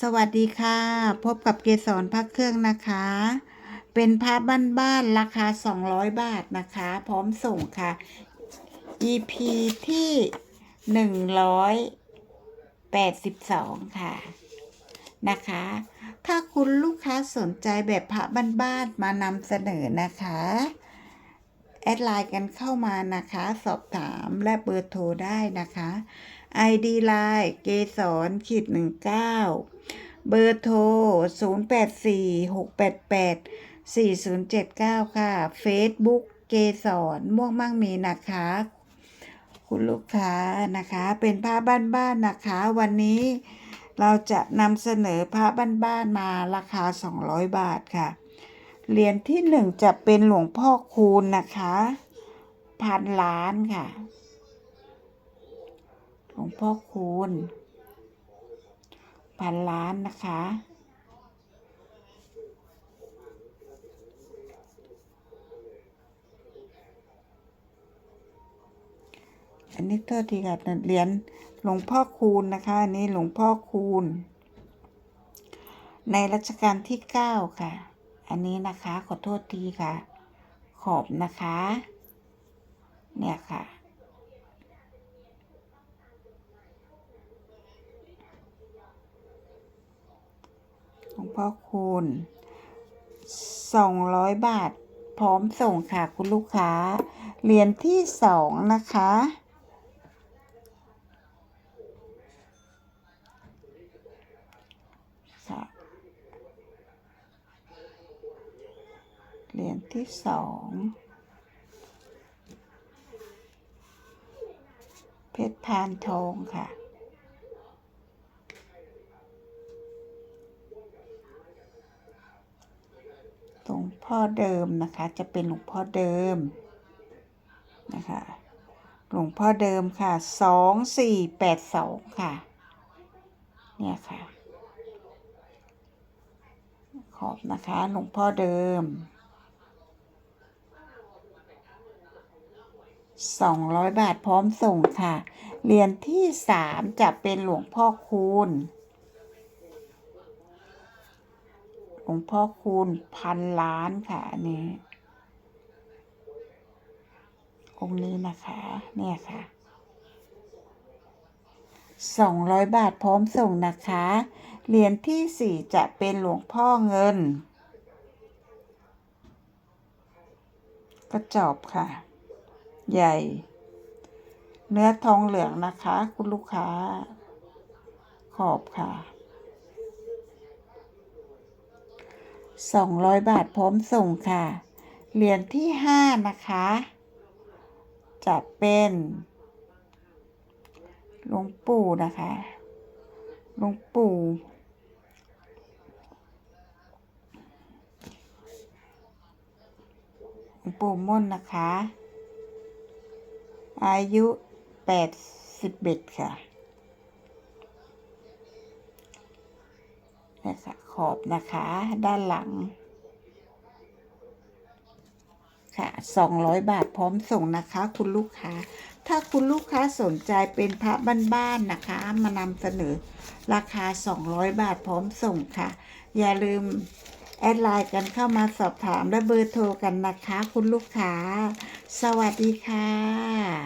สวัสดีค่ะ พบกับเกสรพักเครื่องนะคะ เป็นพระบ้านๆราคา 200 บาทนะคะ พร้อมส่งค่ะ EP ที่ 182 ค่ะนะคะ ถ้าคุณลูกค้าสนใจแบบพระบ้านๆมานำเสนอนะคะ แอดไลน์กันเข้ามานะคะ สอบถามและเบอร์โทรได้นะคะ ID ไลน์เกสรขีดหนึ่งเก้าเบอร์โทร 0 8 4 6 8 8 4 0 7 9 ค่ะ Facebook เกสรม่วงมั่งมีนะคะ คุณลูกค้านะคะ เป็นผ้าบ้านๆนะคะ วันนี้เราจะนำเสนอผ้าบ้านๆมาราคา 200 บาทค่ะ เหรียญที่หนึ่งจะเป็นหลวงพ่อคูณนะคะ พันล้านค่ะ หลวงพ่อคูณพันล้านนะคะ อันนี้ก็ทีค่ะเหรียญหลวงพ่อคูณนะคะ อันนี้หลวงพ่อคูณ ในรัชกาลที่เก้าค่ะ อันนี้นะคะขอโทษทีค่ะ ขอบนะคะ เนี่ยค่ะ หลวง พ่อคูณสองร้อยบาท พร้อมส่งค่ะคุณลูกค้า เหรียญที่สองนะคะ เหรียญที่สองเพชรพานทองค่ะ หลวงพ่อเดิมนะคะ จะเป็นหลวงพ่อเดิมนะคะหลวงพ่อเดิมค่ะสองสี่แปดสองค่ะ เนี่ยค่ะ ขอบนะคะหลวงพ่อเดิมสองร้อยบาทพร้อมส่งค่ะ เหรียญที่สามจะเป็นหลวงพ่อคูณ หลว งพ่อคูณพันล้านค่ะอันนี้องค์นี้นะคะ เนี่ยค่ะสองร้อยบาทพร้อมส่งนะคะ เหรียญที่สี่จะเป็นหลวงพ่อเงิน กระจอบค่ะ ใหญ่ เนื้อทองเหลืองนะคะ คุณลูกค้า ขอบค่ะ สองร้อยบาทพร้อมส่งค่ะ เหรียญที่ห้านะคะ จะเป็นหลวงปู่นะคะหลวงปู่หลวงปู่ม่นนะคะ อายุแปดสิบเอ็ดค่ะ นี่ค่ะขอบนะคะด้านหลัง ค่ะ 200 บาทพร้อมส่งนะคะ คุณลูกค้า ถ้าคุณลูกค้าสนใจเป็นพระบ้านๆนะคะ มานำเสนอราคา 200 บาทพร้อมส่งค่ะ อย่าลืมแอดไลน์กันเข้ามาสอบถามและเบอร์โทรกันนะคะ คุณลูกค้า สวัสดีค่ะ